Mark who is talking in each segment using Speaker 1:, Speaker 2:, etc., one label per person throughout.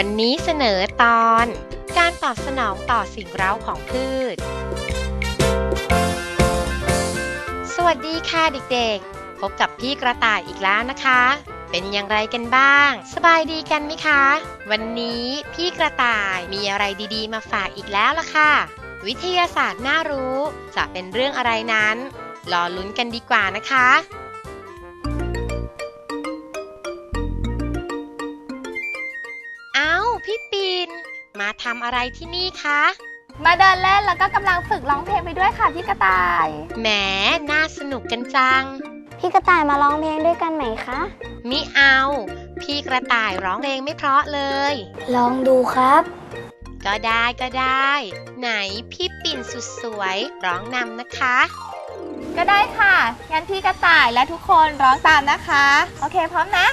Speaker 1: วันนี้เสนอตอน การตอบสนองต่อสิ่งเร้าของพืช สวัสดีค่ะเด็กๆ พบกับพี่กระต่ายอีกแล้วนะคะ เป็นอย่างไรกันบ้าง สบายดีกันไหมคะ วันนี้พี่กระต่ายมีอะไรดีๆ มาฝากอีกแล้วล่ะค่ะ วิทยาศาสตร์น่ารู้ จะเป็นเรื่องอะไรนั้น รอลุ้นกันดีกว่านะคะ มาทำอะไรที่นี่คะ
Speaker 2: มาเดินเล่นแล้วก็กำลังฝึกร้องเพลงไปด้วยค่ะพี่กระต่าย
Speaker 1: แหม น่าสนุกกันจัง
Speaker 3: พี่กระต่ายมาร้องเพลงด้วยกันไหมคะ
Speaker 1: มิเอา พี่กระต่ายร้องเพลงไม่เพราะเลย
Speaker 3: ลองดูครับ
Speaker 1: ก็ได้ก็ได้ ไหนพี่ปิ่นสุดสวยร้องนำนะคะ
Speaker 2: ก็ได้ค่ะ งั้นพี่กระต่ายและทุกคนร้องตามนะคะ โอเคพร้อมนะ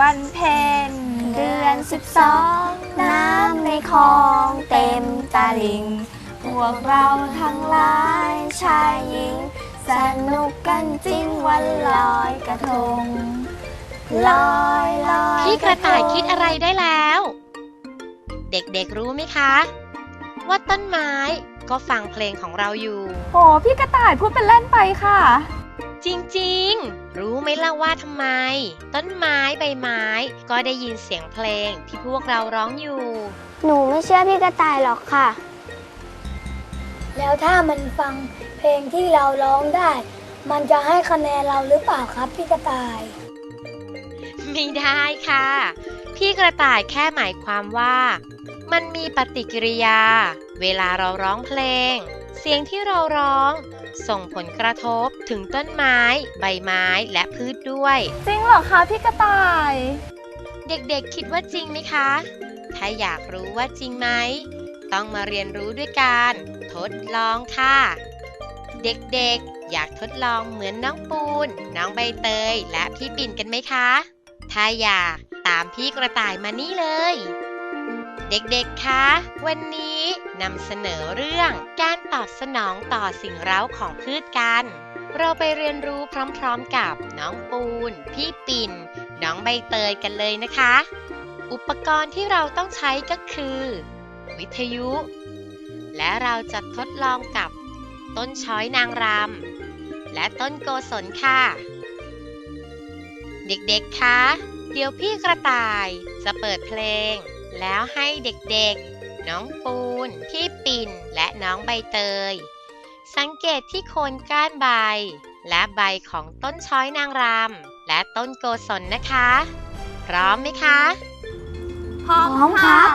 Speaker 2: วันเพ็ญ เดือนสิบสองน้ำในคลองเต็มตาลิง พวกเราทั้งหลายชายหญิง สนุกกันจริงวันลอยกระทง ลอยลอย
Speaker 1: พี่กระต่ายคิดอะไรได้แล้ว เด็กๆรู้ไหมคะ ว่าต้นไม้ก็ฟังเพลงของเราอยู่
Speaker 2: โหพี่กระต่ายพูดเป็นเล่นไปค่ะ
Speaker 1: จริงๆ รู้ไหมล่ะว่าทำไม ต้นไม้ใบไม้ ก็ได้ยินเสียงเพลงที่พวกเราร้องอยู่
Speaker 3: หนูไม่เชื่อพี่กระต่ายหรอกค่ะ
Speaker 4: แล้วถ้ามันฟังเพลงที่เราร้องได้ มันจะให้คะแนนเราหรือเปล่าครับพี่กระต่าย
Speaker 1: ไม่ได้ค่ะ พี่กระต่ายแค่หมายความว่า มันมีปฏิกิริยา เวลาเราร้องเพลง เสียงที่เราร้อง ส่งผลกระทบถึงต้นไม้ ใบไม้และพืชด้วย
Speaker 2: จริงเหรอคะพี่กระต่าย
Speaker 1: เด็กๆคิดว่าจริงไหมคะ ถ้าอยากรู้ว่าจริงไหม ต้องมาเรียนรู้ด้วยการ ทดลองค่ะ เด็กๆ อยากทดลองเหมือนน้องปูน น้องใบเตย และพี่ปิ่นกันไหมคะ ถ้าอยากตามพี่กระต่ายมานี่เลย เด็กๆ คะ วันนี้นำเสนอเรื่องการตอบสนองต่อสิ่งเร้าของพืชกัน เราไปเรียนรู้พร้อมๆกับน้องปูน พี่ปิ่น น้องใบเตยกันเลยนะคะ อุปกรณ์ที่เราต้องใช้ก็คือ วิทยุ และเราจะทดลองกับต้นช้อยนางรำและต้นโกศลค่ะ เด็กๆ คะ เดี๋ยวพี่กระต่ายจะเปิดเพลง แล้วให้เด็กๆ น้องปูน พี่ปิ่น และน้องใบเตย สังเกตที่โคนก้านใบ และใบของต้นช้อยนางรำและต้นโกศลนะคะ พร้อมไหมคะ
Speaker 2: พร้อม
Speaker 3: พร้อมครับ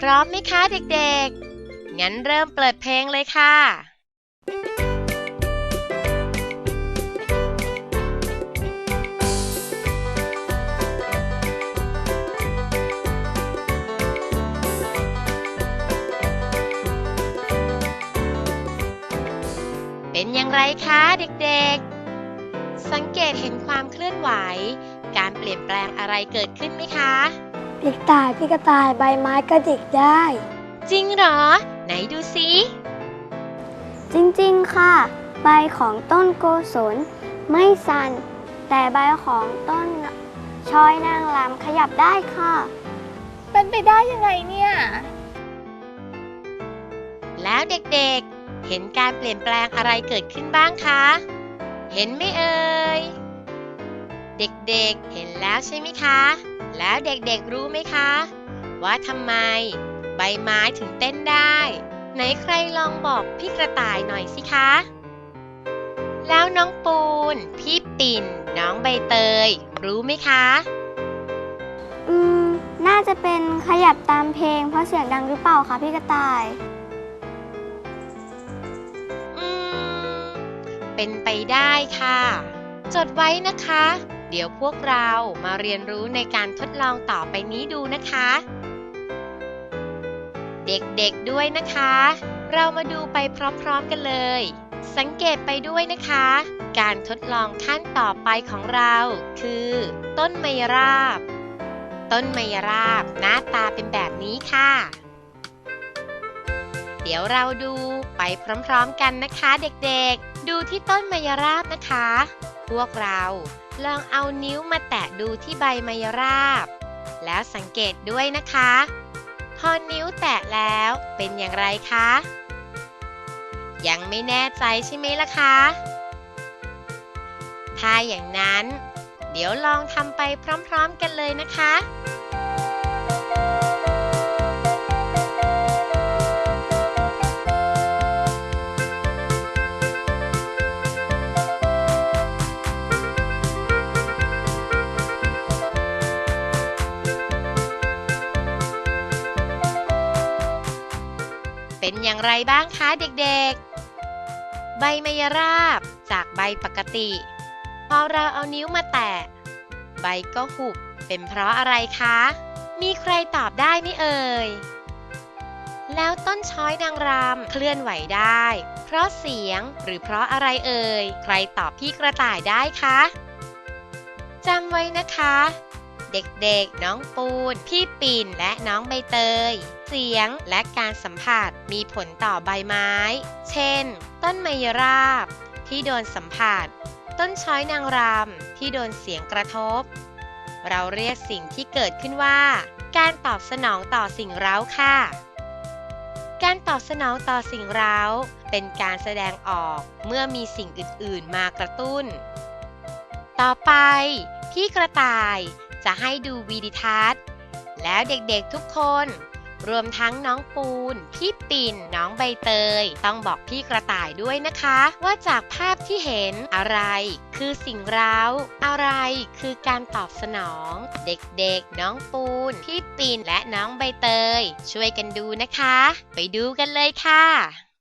Speaker 1: พร้อมไหมคะเด็กๆ งั้นเริ่มเปิดเพลงเลยค่ะ ไรคะเด็กๆ สังเกตเห็นความเคลื่อนไหว การเปลี่ยนแปลงอะไรเกิดขึ้นไหมคะ
Speaker 4: พี่กระต่ายพี่กระต่ายใบไม้กระดิกได้
Speaker 1: จริงเหรอ ไหนดูซิ
Speaker 3: จริงๆค่ะ ใบของต้นโกศลไม่สั่น แต่ใบของต้นชอยนางรำขยับได้ค่ะ
Speaker 2: เป็นไปได้ยังไงเนี่ย
Speaker 1: แล้วเด็กๆเห็นการเปลี่ยนแปลงอะไรเกิดขึ้นบ้างคะ เห็นไหมเอ่ย เด็กๆ เห็นแล้วใช่ไหมคะ แล้วเด็กๆ รู้ไหมคะ ว่าทำไม ใบไม้ถึงเต้นได้ ไหนใครลองบอกพี่กระต่ายหน่อยสิคะ แล้วน้องปูน พี่ปิ่น น้องใบเตย รู้ไหมคะ
Speaker 3: อืม น่าจะเป็นขยับตามเพลงเพราะเสียงดังหรือเปล่าคะพี่กระต่าย
Speaker 1: เป็นไปได้ค่ะ จดไว้นะคะ เดี๋ยวพวกเรามาเรียนรู้ในการทดลองต่อไปนี้ดูนะคะ เด็กๆด้วยนะคะ เรามาดูไปพร้อมๆกันเลย สังเกตไปด้วยนะคะ การทดลองขั้นต่อไปของเรา คือ ต้นไมยราบ ต้นไมยราบหน้าตาเป็นแบบนี้ค่ะเดี๋ยวเราดูไปพร้อมๆกันนะคะเด็กๆ ดูที่ต้นมยราบนะคะ พวกเราลองเอานิ้วมาแตะดูที่ใบมยราบ แล้วสังเกตด้วยนะคะ พอนิ้วแตะแล้วเป็นอย่างไรคะ ยังไม่แน่ใจใช่ไหมล่ะคะ ถ้าอย่างนั้น เดี๋ยวลองทำไปพร้อมๆกันเลยนะคะ เป็นอย่างไรบ้างคะเด็กๆ ใบมยราบจากใบปกติ พอเราเอานิ้วมาแตะ ใบก็หุบเป็นเพราะอะไรคะ มีใครตอบได้ไหมเอ่ย แล้วต้นช้อยนางรำเคลื่อนไหวได้ เพราะเสียงหรือเพราะอะไรเอ่ย ใครตอบพี่กระต่ายได้คะจำไว้นะคะ เด็กๆ น้องปูน พี่ปิ่นและน้องใบเตย สียงและการสัมผัสมีผลต่อใบไม้ เช่น ต้นไมยราบ ที่โดนสัมผัส ต้นช้อยนางรำที่โดนเสียงกระทบ เราเรียกสิ่งที่เกิดขึ้นว่า การตอบสนองต่อสิ่งเร้าค่ะ การตอบสนองต่อสิ่งเร้า เป็นการแสดงออกเมื่อมีสิ่งอื่น ๆ มากระตุ้น ต่อไป พี่กระต่ายจะให้ดูวีดิทัศน์แล้วเด็กๆทุกคน รวมทั้งน้องปูน พี่ปิ่น น้องใบเตย ต้องบอกพี่กระต่ายด้วยนะคะ ว่าจากภาพที่เห็นอะไร คือสิ่งเร้าอะไรคือการตอบสนอง เด็กๆ น้องปูน พี่ปิ่นและน้องใบเตย ช่วยกันดูนะคะ ไปดูกันเลยค่ะ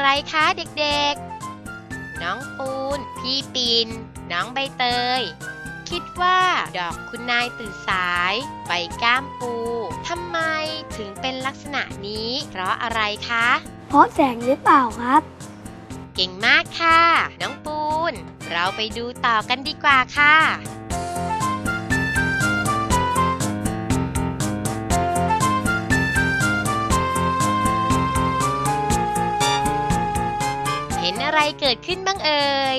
Speaker 1: ไรคะเด็กๆ น้องปูน พี่ปิน น้องใบเตย คิดว่าดอกคุณนายตื่นสายใบก้ามปูทำไมถึงเป็นลักษณะนี้ เพราะอะไรคะ
Speaker 4: เพราะแสงหรือเปล่าครับ
Speaker 1: เก่งมากค่ะ น้องปูน เราไปดูต่อกันดีกว่าค่ะ อะไรเกิดขึ้นบ้างเอ่ย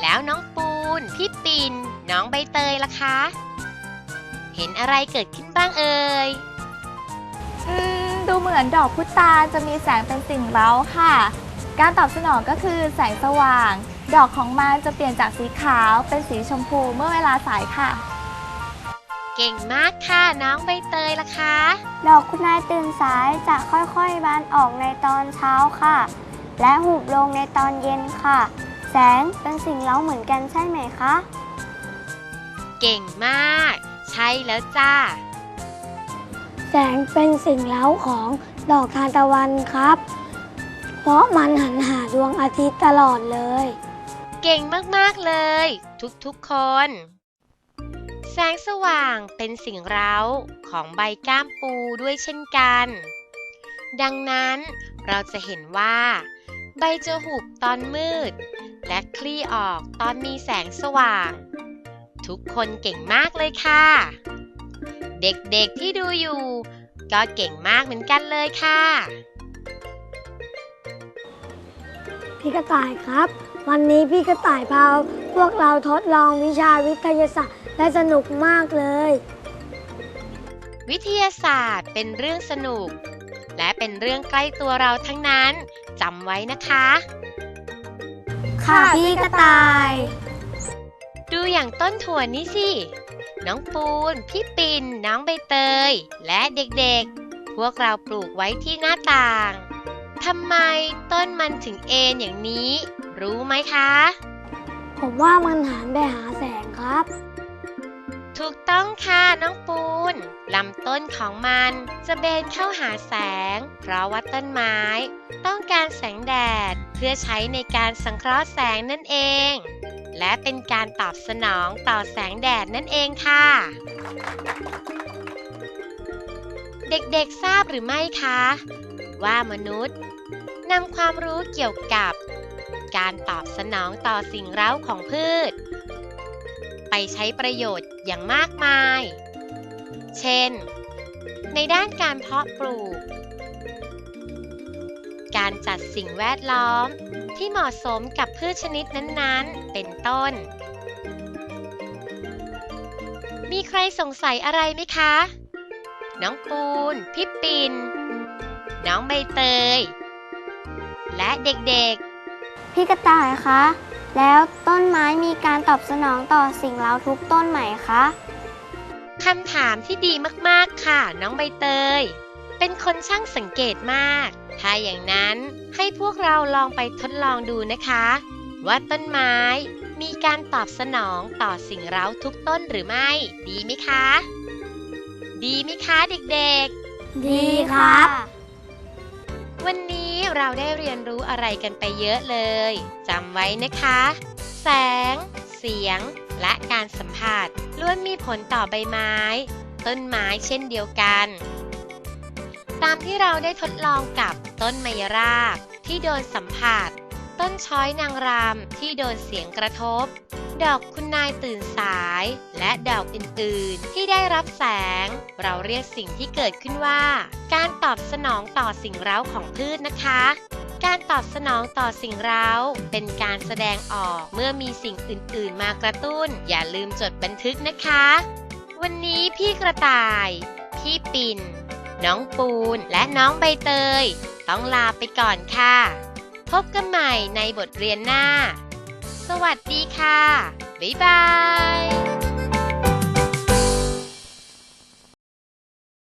Speaker 1: แล้วน้องปูน พี่ปินน้องใบเตยล่ะคะ เห็นอะไรเกิดขึ้นบ้างเอ่ย
Speaker 2: อืมดูเหมือนดอกพุตานจะมีแสงเป็นสิ่งเร้าค่ะ การตอบสนองก็คือแสงสว่าง ดอกของมันจะเปลี่ยนจากสีขาวเป็นสีชมพูเมื่อเวลาสายค่ะ
Speaker 1: เก่งมากค่ะน้องใบเตยล่ะคะ
Speaker 3: ดอกคุณนายตื่นสายจะค่อยๆบานออกในตอนเช้าค่ะ และหุบลงในตอนเย็นค่ะ แสงเป็นสิ่งเล้าเหมือนกันใช่ไหมคะ
Speaker 1: เก่งมาก ใช่แล้วจ้า
Speaker 4: แสงเป็นสิ่งเล้าของดอกทานตะวันครับ เพราะมันหันหาดวงอาทิตย์ตลอดเลย
Speaker 1: เก่งมากๆเลย ทุกๆคน แสงสว่างเป็นสิ่งเร้าของใบก้ามปูด้วยเช่นกัน ดังนั้นเราจะเห็นว่า ใบจะหุบตอนมืด และคลี่ออกตอนมีแสงสว่าง ทุกคนเก่งมากเลยค่ะ เด็กๆที่ดูอยู่ ก็เก่งมากเหมือนกันเลยค่ะ
Speaker 4: พี่กระต่ายครับ วันนี้พี่กระต่ายพาพวกเราทดลองวิชาวิทยาศาสตร์และสนุกมากเลย
Speaker 1: วิทยาศาสตร์เป็นเรื่องสนุก และเป็นเรื่องใกล้ตัวเราทั้งนั้น จำไว้นะคะ
Speaker 2: ค่ะพี่กระต่าย
Speaker 1: ดูอย่างต้นถั่วนี้สิ น้องปูน พี่ปิ่น น้องใบเตย และเด็กๆ พวกเราปลูกไว้ที่หน้าต่างทำไมต้นมันถึงเอ็นอย่างนี้ รู้ไหมคะ
Speaker 4: ผมว่ามันหันไปหาแสงครับ
Speaker 1: ถูกต้องค่ะน้องปูนลำต้นของมันจะเบนเข้าหาแสง เพราะว่าต้นไม้ ต้องการแสงแดด เพื่อใช้ในการสังเคราะห์แสงนั่นเอง และเป็นการตอบสนองต่อแสงแดดนั่นเองค่ะ เด็กๆทราบหรือไม่คะ ว่ามนุษย์นำความรู้เกี่ยวกับ การตอบสนองต่อสิ่งเร้าของพืช ไปใช้ประโยชน์อย่างมากมาย เช่น ในด้านการเพาะปลูก การจัดสิ่งแวดล้อมที่เหมาะสมกับพืชชนิดนั้นๆ เป็นต้น มีใครสงสัยอะไรไหมคะ น้องปูน พี่ปิน น้องใบเตย และเด็กๆ
Speaker 3: พี่กระต่ายคะ แล้วต้นไม้มีการตอบสนองต่อสิ่งเร้าทุกต้นไหมคะ
Speaker 1: คำถามที่ดีมากๆ ค่ะ น้องใบเตย เป็นคนช่างสังเกตมาก ถ้าอย่างนั้นให้พวกเราลองไปทดลองดูนะคะ ว่าต้นไม้มีการตอบสนองต่อสิ่งเร้าทุกต้นหรือไม่ ดีไหมคะ ดีไหมคะเด็กๆ
Speaker 4: ดีครับ
Speaker 1: วันนี้เราได้เรียนรู้อะไรกันไปเยอะเลยจำไว้นะคะ แสง เสียง และการสัมผัสล้วนมีผลต่อใบไม้ ต้นไม้เช่นเดียวกัน ตามที่เราได้ทดลองกับต้นไมยราบที่โดนสัมผัส ต้นช้อยนางรำที่โดนเสียงกระทบ ดอกคุณนายตื่นสาย และดอกอื่นๆ ที่ได้รับแสง เราเรียกสิ่งที่เกิดขึ้นว่า การตอบสนองต่อสิ่งเร้าของพืชนะคะการตอบสนองต่อสิ่งเร้า เป็นการแสดงออกเมื่อมีสิ่งอื่น ๆ มากระตุ้น อย่าลืมจดบันทึกนะคะ วันนี้พี่กระต่าย พี่ปิ่น น้องปูน และน้องใบเตย ต้องลาไปก่อนค่ะ พบกันใหม่ในบทเรียนหน้า สวัสดีค่ะ บ๊ายบาย